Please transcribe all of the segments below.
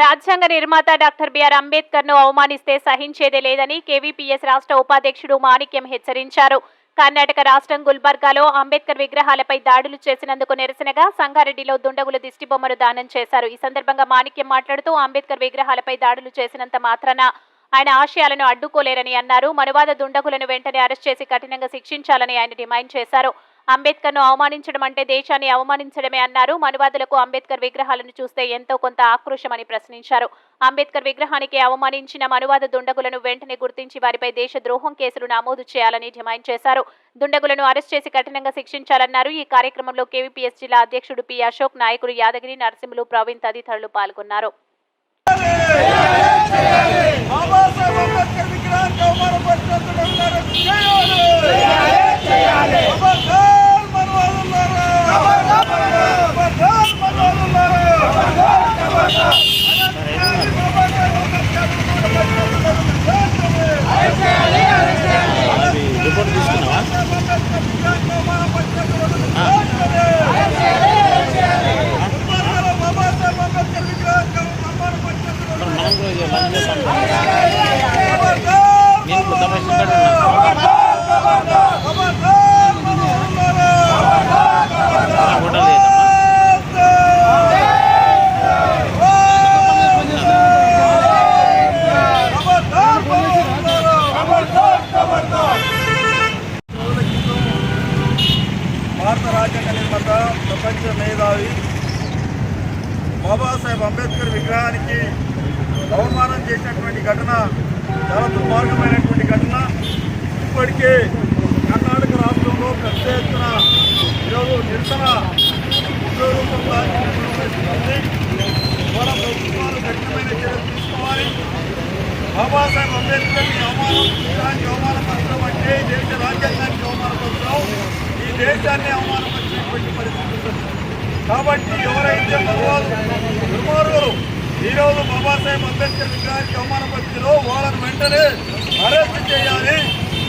రాజ్యాంగ నిర్మాత doctor BR అంబేద్కర్ను అవమానిస్తే సహించేదే లేదని కేవీపీఎస్ రాష్ట్ర ఉపాధ్యక్షుడు మాణిక్యం హెచ్చరించారు. కర్ణాటక రాష్ట్రం గుల్బర్గాలో అంబేద్కర్ విగ్రహాలపై దాడులు చేసినందుకు నిరసనగా సంగారెడ్డిలో దుండగుల దిష్టిబొమ్మను దానం చేశారు. ఈ సందర్భంగా మాణిక్యం మాట్లాడుతూ అంబేద్కర్ విగ్రహాలపై దాడులు చేసినంత మాత్రాన ఆయన ఆశయాలను అడ్డుకోలేరని అన్నారు. మనువాద దుండగులను వెంటనే అరెస్ట్ చేసి కఠినంగా శిక్షించాలని ఆయన డిమాండ్ చేశారు. అంబేద్కర్ను అవమానించడం అంటే దేశాన్ని అవమానించడమే అన్నారు మనువాదులకు అంబేద్కర్ విగ్రహాలను చూస్తే ఎంతో కొంత ఆక్రోశమని ప్రశ్నించారు అంబేద్కర్ విగ్రహానికి అవమానించిన మనువాద దుండగులను వెంటనే గుర్తించి వారిపై దేశ ద్రోహం కేసులు నమోదు చేయాలని డిమాండ్ చేశారు దుండగులను అరెస్ట్ చేసి కఠినంగా శిక్షించాలన్నారు ఈ కార్యక్రమంలో కేవీపీఎస్ జిల్లా అధ్యక్షుడు పి అశోక్ నాయకుడు యాదగిరి నరసింహులు ప్రవీణ్ తదితరులు పాల్గొన్నారు బాబాసాహెబ్ అంబేద్కర్ విగ్రహానికి అవమానపరిచినందుకు అందరూ చేయాలి. ఖబర్దార్ మనవాళ్ళున్నారా? ఖబర్దార్ మనవాళ్ళున్నారా? అనంతరం బాబాసాహెబ్ అంబేద్కర్ రిపోర్ట్ తీసుకున్నావా విగ్రహానికి అవమానపరిచినందుకు బాబాసాహెబ్ అంబేద్కర్ విగ్రహానికి అవమానపరిచినందుకు మనం కూడా లంచ్ చేస్తాం ఖబర్దార్ నేను కొత్త భారత రాజ్యాంగ నిర్మాత ప్రపంచ మేధావి బాబాసాహెబ్ అంబేద్కర్ విగ్రహానికి అవమానం చేసినటువంటి ఘటన చాలా దుర్మార్గమైనటువంటి ఘటన. ఇప్పటికే కర్ణాటక రాష్ట్రంలో పెద్ద ఎత్తున ఈరోజు నిరసన ఉగ్రరూపం దాల్చినటువంటి ప్రభుత్వాలు కఠినమైన చర్యలు తీసుకోవాలి. బాబాసాహెబ్ అంబేద్కర్ని అవమానం విగ్రహానికి అవమానపరచడం అంటే దేశ రాజ్యాంగానికి అవమానపరచడం ఈ దేశాన్ని అవమానపరిచినటువంటి పరిస్థితి కాబట్టి ఎవరైతే మరవాళ్ళు దుర్మార్గులు ఈరోజు బాబాసాహెబ్ అంబేద్కర్ విగ్రహానికి అవమానపరిచారో వాళ్ళని వెంటనే అరెస్ట్ చేయాలి.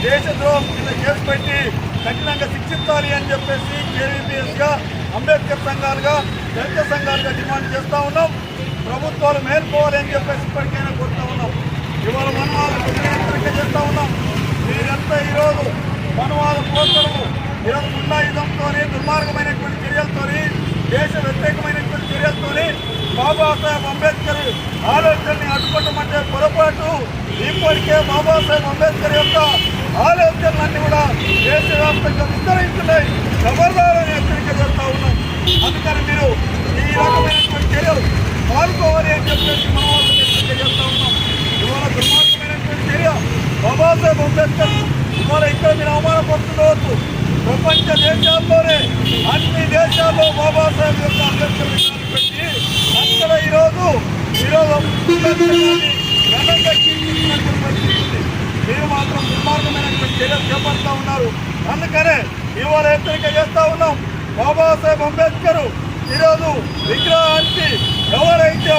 దేశద్రోహం కింద కేసు పెట్టి కఠినంగా శిక్షించాలి అని చెప్పేసి కేవీపీఎస్గా అంబేద్కర్ సంఘాలుగా దళిత సంఘాలుగా డిమాండ్ చేస్తూ ఉన్నాం. ప్రభుత్వాలు మేల్కోవాలి అని చెప్పేసి ఇప్పటికైనా కోరుతూ ఉన్నాం. ఇవాళ మనవాళ్ళు చేస్తూ ఉన్నాం. మీరంతా ఈరోజు మనవాళ్ళ ప్రోత్సలము ఈరోజు గుండాయుధంతోని దుర్మార్గమైనటువంటి చర్యలతో దేశ వ్యతిరేకమైనటువంటి చర్యలతో బాబాసాహెబ్ అంబేద్కర్ ఆలోచనని అడ్డుకోవటం పొరపాటు. ఇప్పటికే బాబాసాహెబ్ అంబేద్కర్ యొక్క ఆలోచనలన్నీ కూడా దేశవ్యాప్తంగా విస్తరించున్నాయి ఖబర్దారని హెచ్చరిక చేస్తూ ఉన్నాయి అందుకని మీరు ఈ రకమైనటువంటి చర్యలు పాల్గొవాలి అని చెప్పేసి మనం వాళ్ళకి హెచ్చరిక చేస్తూ ఉన్నాం. ఇవాళ దుర్మార్గమైనటువంటి చర్య బాబాసాహెబ్ అంబేద్కర్. ఇవాళ ఇక్కడ మీరు అవమానపడుతుండవచ్చు ప్రపంచ దేశాల్లోనే అన్ని దేశాల్లో బాబాసాహెబ్ యొక్క అంబేద్కర్ విగ్రహాన్ని పెట్టి అక్కడ ఈరోజు ఈరోజు అంబేద్కర్ గారిని ఘనంగా కీర్తించినటువంటి పరిస్థితి ఉంది. మీరు మాత్రం దుర్మార్గమైనటువంటి చర్యలు చేపడుతూ ఉన్నారు. అందుకనే ఇవాళ హెచ్చరిక చేస్తా ఉన్నాం. బాబాసాహెబ్ అంబేద్కర్ ఈరోజు విగ్రహానికి ఎవరైతే